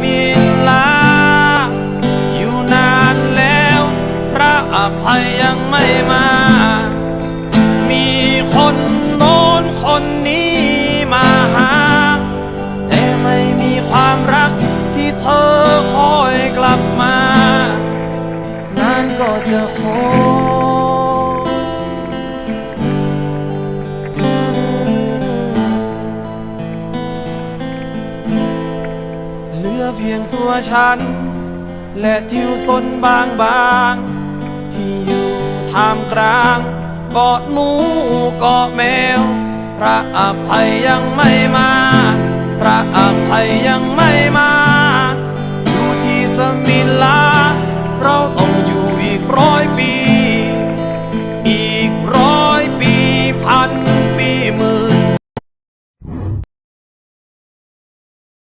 มิลา อยู่นานแล้ว พระอภัยยังไม่มา มีคนโน้นคนนี้มาหา แต่ไม่มีความรักที่เธอคอยกลับมา นานก็จะคอย เหลือเพียงตัวฉัน และทิวสนบางบางๆที่อยู่ท่ามกลางเกาะหมูเกาะแมว พระอภัยยังไม่มา พระอภัยยังไม่มา